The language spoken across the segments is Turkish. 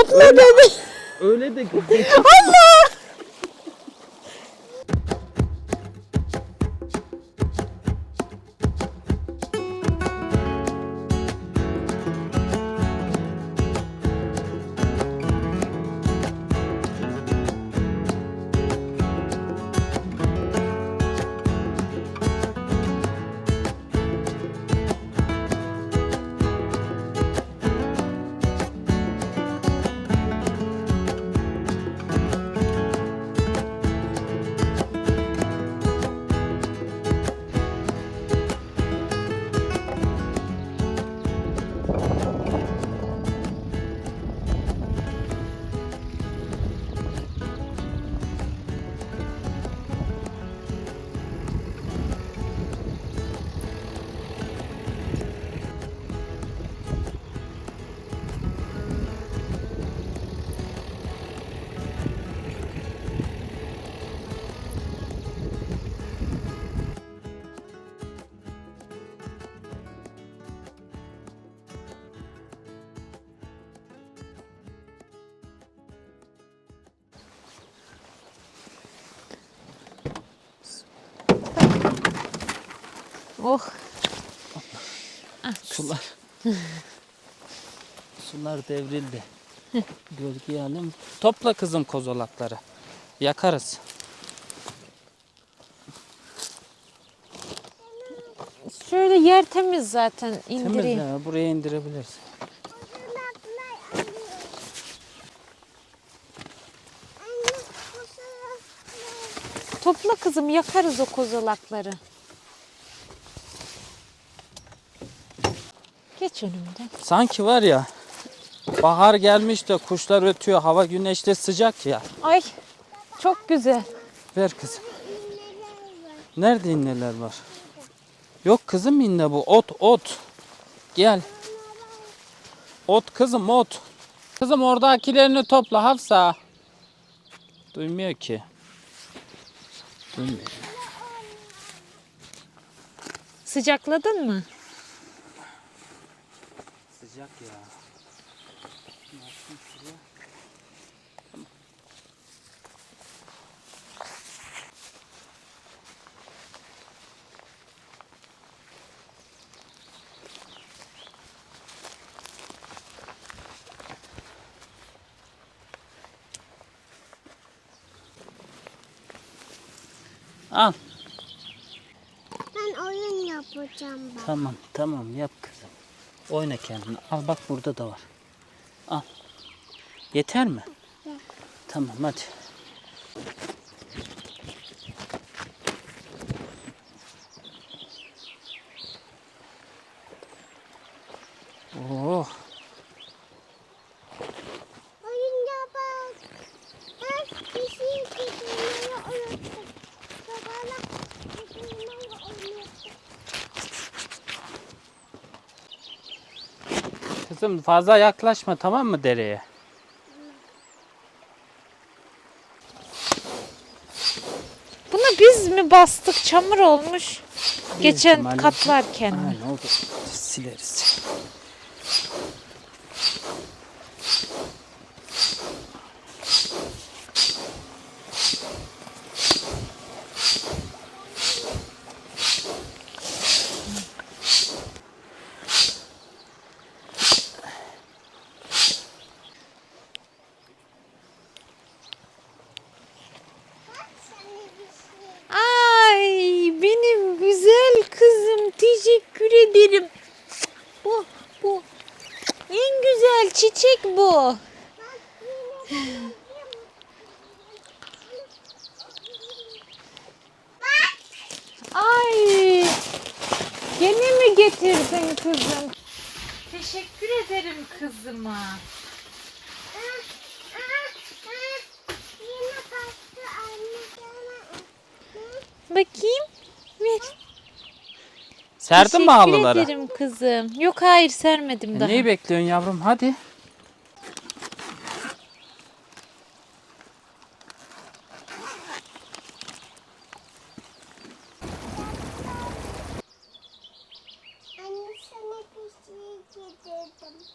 Topla dedi. Öyle de Allah! Sular devrildi. Gölgeye alayım. Topla kızım kozalakları. Yakarız. Şöyle yer temiz zaten Temiz indireyim. ya, buraya indirebiliriz. Topla kızım yakarız o kozalakları. Geç önümden. Sanki var ya bahar gelmiş de kuşlar ötüyor. Hava güneşli sıcak ya. Ay çok güzel. Ver kızım. Nerede inneler var? Yok kızım inne bu. Ot ot. Gel. Ot kızım ot. Kızım oradakilerini topla Hafsa. Duymuyor ki. Duymuyor. Sıcakladın mı? Sıcak ya. Al. Ben oyun yapacağım bak. Tamam tamam yap kızım. Oyna kendini. Al bak burada da var. Yeter mi? Tamam hadi. Oh. Oyunca bak. Ben bir getirmeyi unuttum. Babana getirmeyi unuttum. Kızım fazla yaklaşma tamam mı dereye? Bastık? Çamur olmuş. Geçen ihtimalle- katlarken? Aynen oldu. Sileriz. Sana bir şey. Ay benim güzel kızım teşekkür ederim. Bu bu en çiçek bu. Ay gene mi getirdin kızım? Teşekkür ederim kızıma. Bakayım. Ver. Serdin mi Teşekkür halıları? ederim kızım. Yok hayır sermedim E, daha. neyi bekliyorsun yavrum? Hadi. Anne sana bir şey getirdim.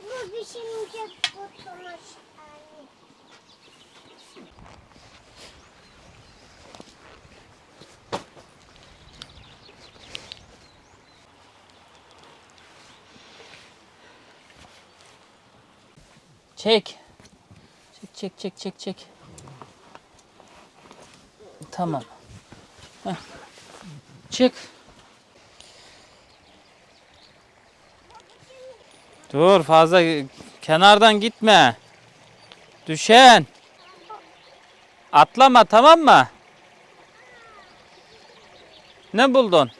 minicik tutmuş anne. Çek. Çek çek çek çek çek. Tamam. Heh. Çık. Dur fazla kenardan gitme. Düşen. Atlama tamam mı? Ne buldun?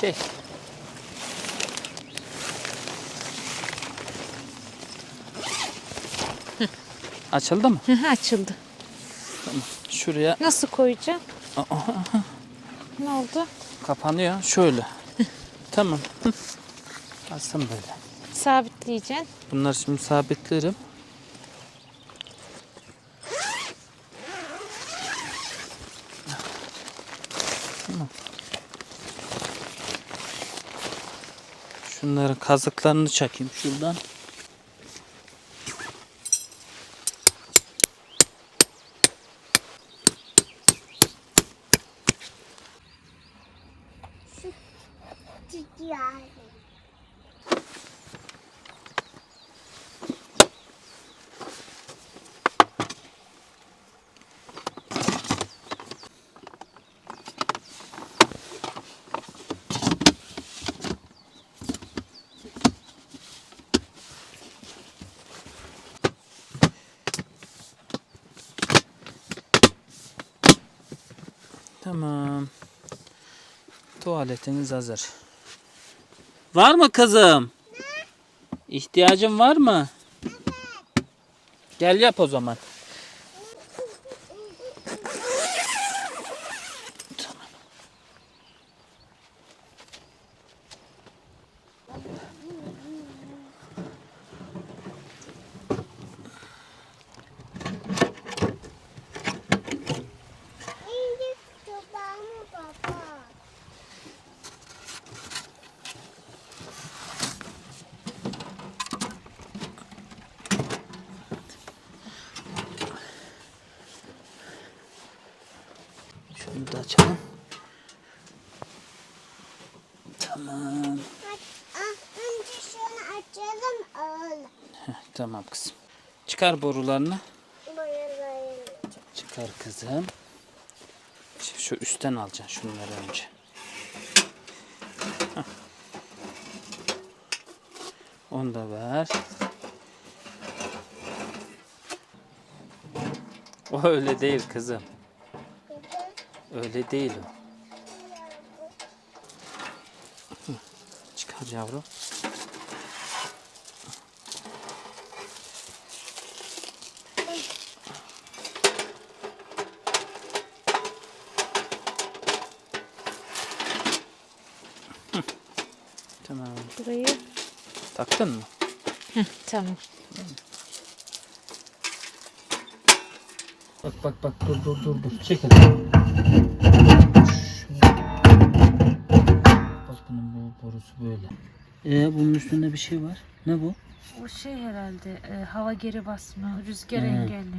Çek. Açıldı mı? Hı hı, Açıldı. Şuraya Nasıl koyacağım? Ne oldu? kapanıyor. Şöyle. tamam. Hı. Alsam böyle. Sabitleyeceksin. Bunları şimdi sabitlerim. Şunların kazıklarını çekeyim şuradan. Cici anne. Tamam. Tuvaletiniz hazır. Var mı kızım? İhtiyacın var mı? Gel yap o zaman. Tamam. İyi babamı baba. Şunu da açalım. Tamam. Aç, ah, önce şunu açalım öyle. Heh, tamam kızım. Çıkar borularını. Çıkar kızım. Şu- Şu üstten alacaksın şunları önce. Hah. Onu da ver. O öyle değil kızım. Öyle değil o. Çıkar yavrum. Hı. Tamam. Burayı. Taktın mı? Heh, tamam. Bak bak bak dur dur dur dur. Çekil. Bak bunun bu borusu böyle. Ee bunun üstünde bir şey var. Ne bu? O şey herhalde e, hava geri basma, rüzgar Hı. engelleme.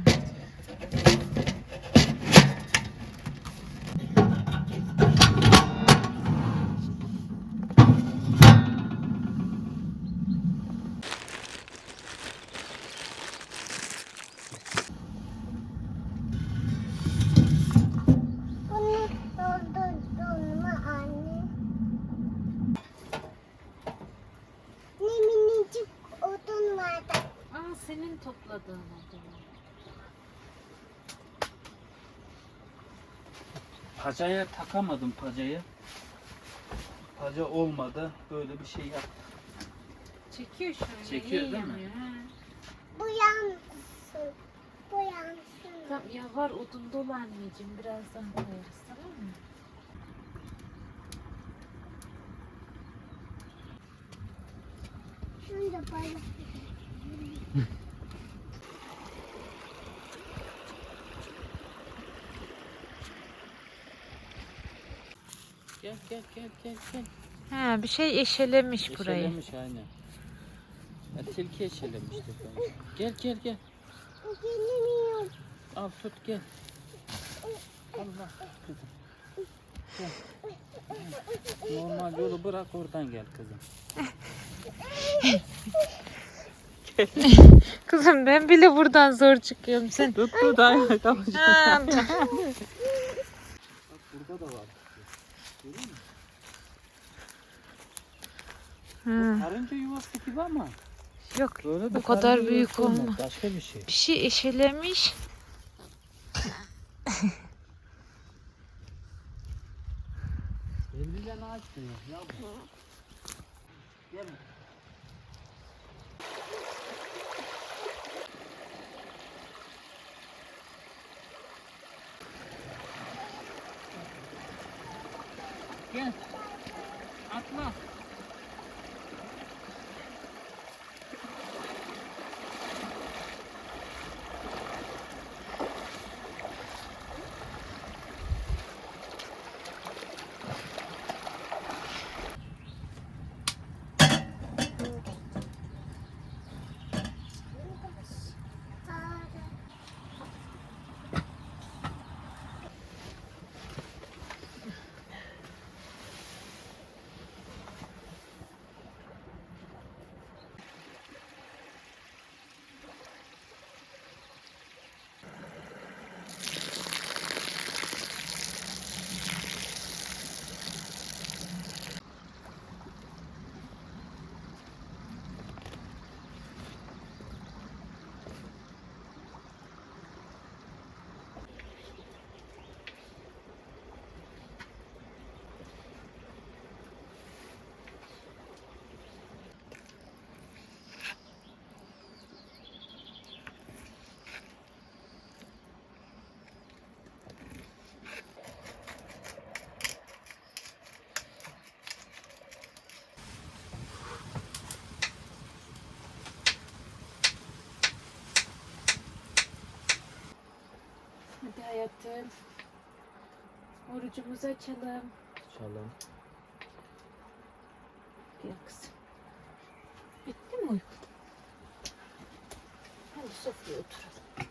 Bunu doldurdun mu anne? Ne minicik odun vardı. Aa senin topladığın odun. Pacaya takamadım pacayı. Paca olmadı. Böyle bir şey yaptım. Çekiyor şöyle. Çekiyor iyi değil mi? yanıyor, ha. Bu yansın. Bu yansın. Tamam ya var odun dolu anneciğim. Birazdan koyarız tamam mı? Şunu da paylaş. Gel gel gel gel gel. Ha bir şey eşelemiş burayı. Eşelemiş aynen. Ya, tilki eşelemiştir bence. Gel gel gel. Yok. Al tut gel. Allah kızım. Gel. Normal yolu bırak oradan gel kızım. Kızım ben bile buradan zor çıkıyorum sen. Tut. Ha, Bak burada da var. Görüyor musun? Ha. Karınca yuvası gibi ama. Yok Böyle de Bu kadar büyük olmaz, olma. Başka bir şey. bir şey eşelemiş. Elinden ağaç diyor yavrum. Gel. Gel. Atla. Hayatım. Orucumuzu açalım. Çalın. Gel kızım. Bitti mi uyku? Hadi sofraya oturalım.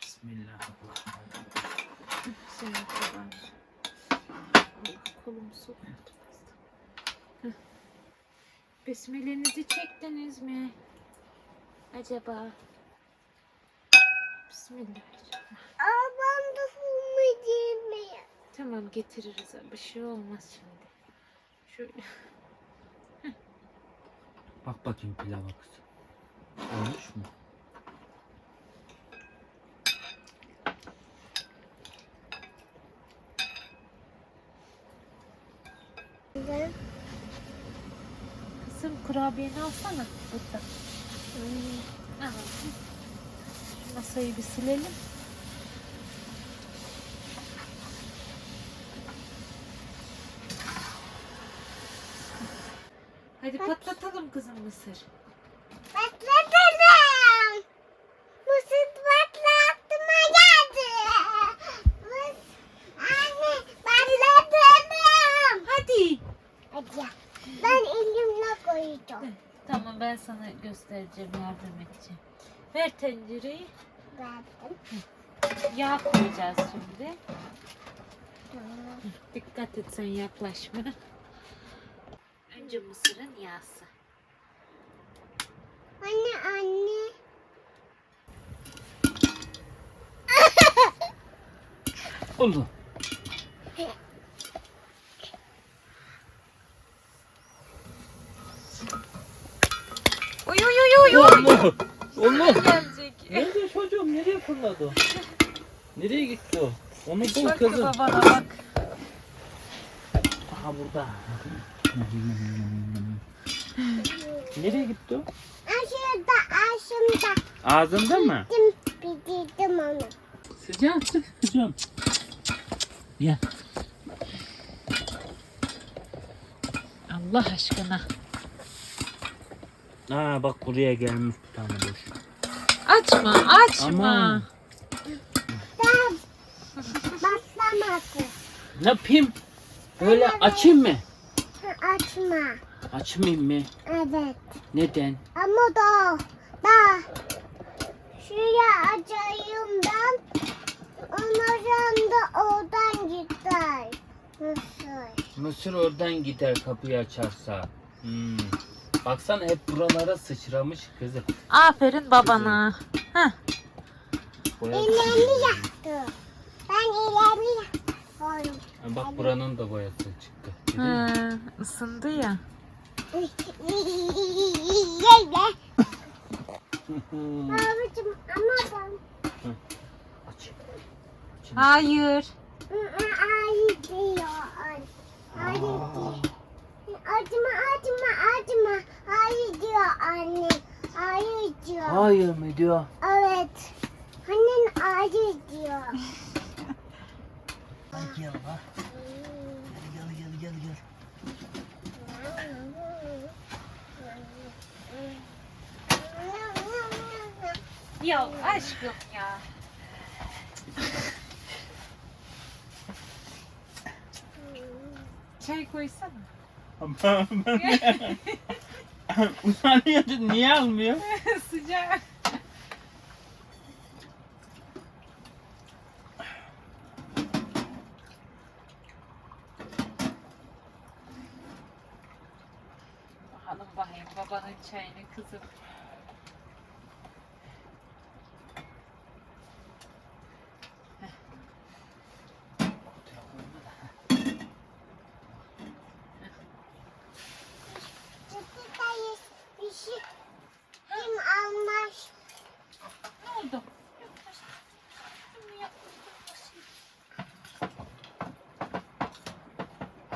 Bismillahirrahmanirrahim. Senin kadar. Kolum sokuldu. Heh. Besmelenizi çektiniz mi? Acaba? Bismillahirrahmanirrahim. Aa ben de. Tamam getiririz. Bir şey olmaz şimdi. Şöyle. Bak bakayım pilava kızım. Olmuş mu? Kızım kurabiyeni alsana. Burada. Şu masayı bir silelim. Hadi patlatalım kızım mısır. Patlatalım. Mısır patlattıma geldi. Mıs Anne patlatalım. Hadi. Hadi. Ben elimle koyacağım. Tamam ben sana göstereceğim yardım edeceğim. Ver tencereyi. Verdim. Yağ koyacağız şimdi. Tamam. Dikkat et sen yaklaşma. Önce mısırın yağsı. Anne anne. Oldu. Oldu. Oldu. Gelecek. Nerede çocuğum? Nereye fırladı? Nereye gitti o? Onu bul Bak kızım. babana bak. Aha burada. Nereye gitti o? Aşırıda aşımda. Ağzında mı? Dim bitirdim onu. Sıcak sıcak. Gel. Allah aşkına. Aa bak buraya gelmiş bir tane boş. Açma açma. Aman. Ben. Ne yapayım? Böyle açayım mı? Açma. Açmayayım mı? Evet. Neden? Ama da da şuraya açayım ben. Onların da oradan gider. Nasıl? Mısır oradan gider kapıyı açarsa. Hmm. Baksana hep buralara sıçramış kızım. Aferin babana. Heh. Boyası İlerini yaktı. Ben ilerini yaktım. Ha, Bak buranın da boyası çıktı. Görüyor musun? Isındı ya. Ye Babacım ama ben Aç. Hayır. Ay diyor. Ay diyor. Acıma acıma acıma. Ay diyor anne. Ay diyor. Hayır mı diyor. Evet. Annen ay diyor. Gel bak. Gel gel gel gel. Ya aşkım ya. Çay koysana. Utanıyordu niye almıyor? Sıcak. Bakalım bakayım babanın çayını kızım.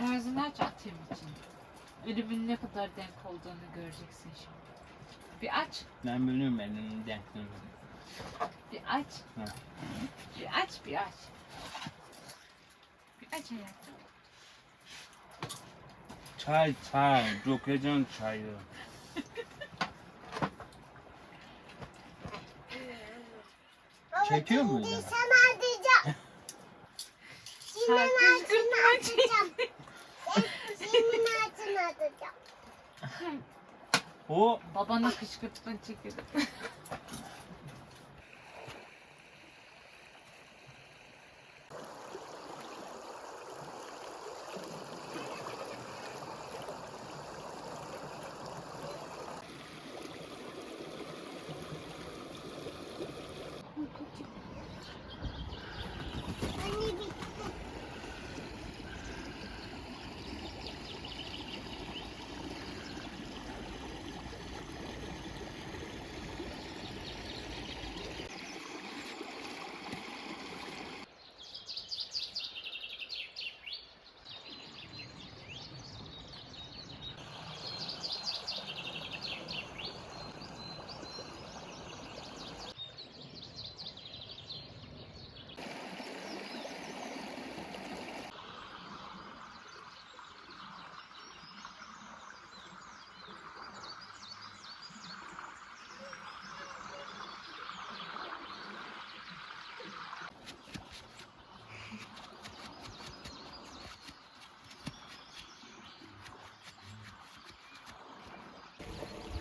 Ağzını aç atayım için. Ölümün ne kadar denk olduğunu göreceksin şimdi. Bir aç, Ben biliyorum benim denkliğimi. bir aç. Ha. Bir aç, bir aç. Bir aç hayatım. Çay çay. Dökeceksin çayı. Baba, Çekiyor mu şimdi ya? Sana atacağım. Senin ağzını atacağım. Senin ağzını atacağım. O Babana kışkırtma çekelim. Anne bitti.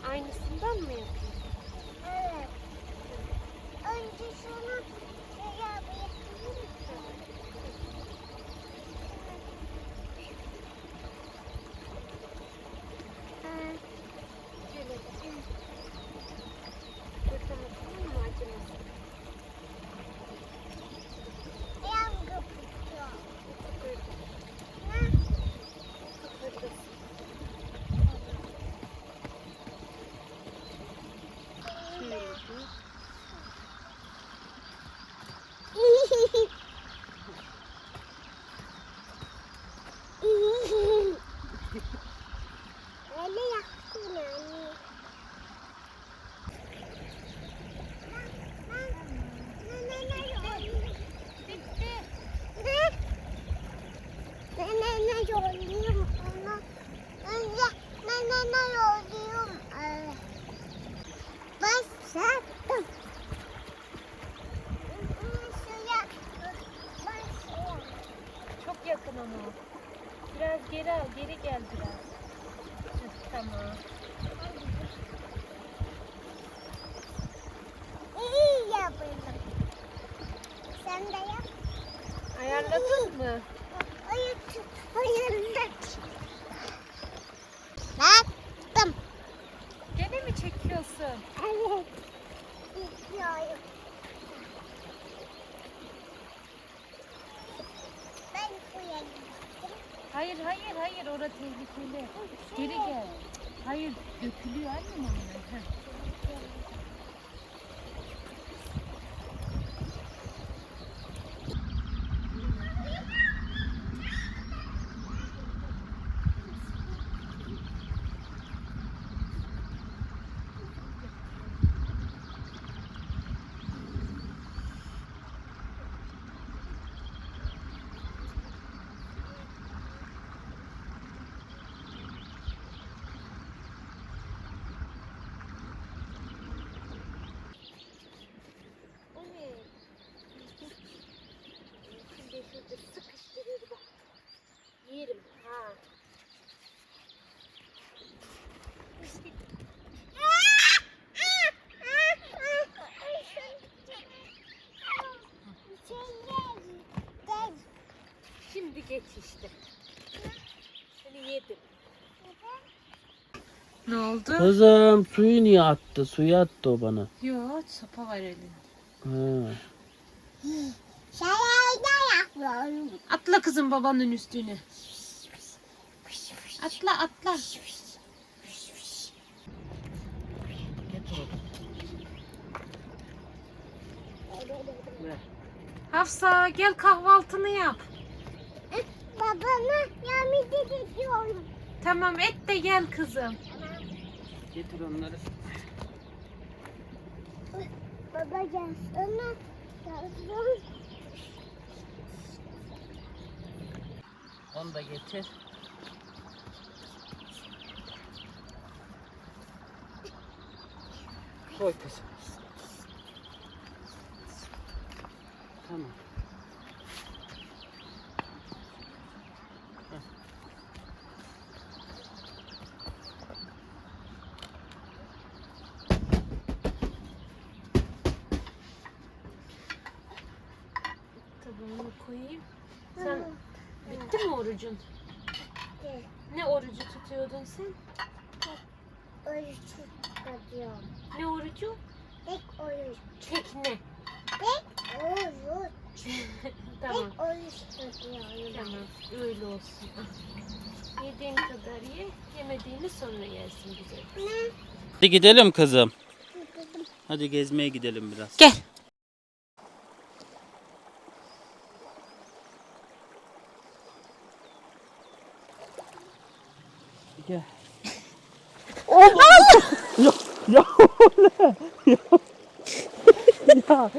Aynısından mı yapıyorsun? Evet. Önce şunu şuraya bir yapayım. Ee, Şöyle de. Fırlamasın mı acımasın? Yangı tutuyor. Fırlasın. Ne? Fırlasın. Şöyle. yollayayım onu. Önce ben hemen yollayayım. Ee, Başlattım. Suya, başlayalım. Çok yakın ama. Biraz geri al, geri gel biraz. Heh, tamam. İyi yapalım. Sen de yap. Ayarladın mı? Hayır, hayır. Baktım. Gene mi Ben buraya gittim. Hayır, hayır, hayır. Orada tehlikeli. Geri gel. Hayır, dökülüyor annem onunla. Heh. O ne? Şimdi şurada sıkıştırır bak. Yerim. Ha. Şimdi geç işte. Seni yedim. Ne oldu? Kızım suyu niye attı? Suyu attı o bana. Yok sopa var elinde. Ha. Şarayda. Atla kızım babanın üstüne. Atla atla. Hafsa gel kahvaltını yap. Babama yamide gidiyorum. Tamam et de gel kızım. Getir onları. Baba gelsene. Gelsene. Onu da getir. Koy kızım. Tamam. Tabağını koyayım. Sen bitti mi orucun? Ne orucu tutuyordun sen? Oruç tutuyorum. Ne orucu? Tek oruç. Tekne. Tek oruç. tamam. Tek oruç tutuyorum. Tamam. Öyle olsun. Yediğin kadar ye. Yemediğini sonra yersin güzel. Hadi gidelim kızım. Hadi gezmeye gidelim biraz. Gel. Gel. ya, ya ne? Ya, ya.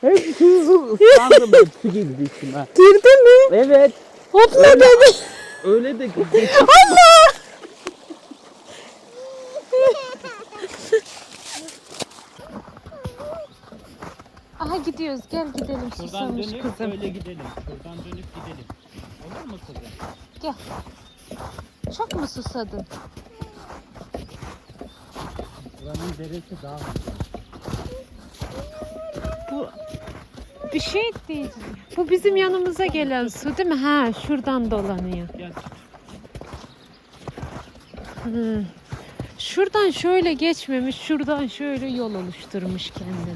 Hepsi ıslandım hepsi girdi içime. Girdi mi? Evet. Hopla Öyle- dedi. Öyle de girdi. Aha gidiyoruz. Gel gidelim Şuradan susamış dönüp kızım. öyle gidelim. Şuradan dönüp gidelim. Olur mu kızım? Gel. Çok mu susadın? Buranın deresi daha güzel. Bu bir şey değil. Bu bizim yanımıza gelen su değil mi? Ha, şuradan dolanıyor. Hı. Şuradan şöyle geçmemiş, şuradan şöyle yol oluşturmuş kendine.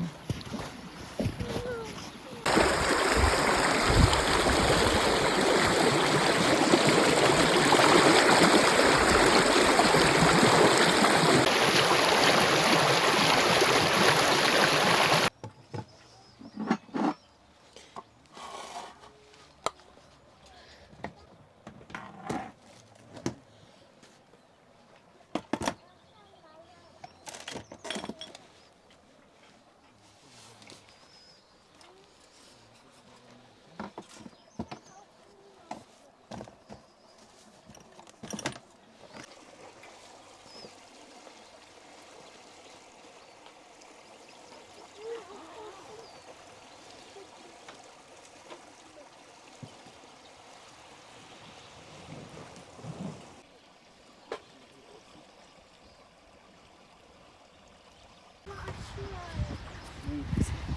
Hepinize.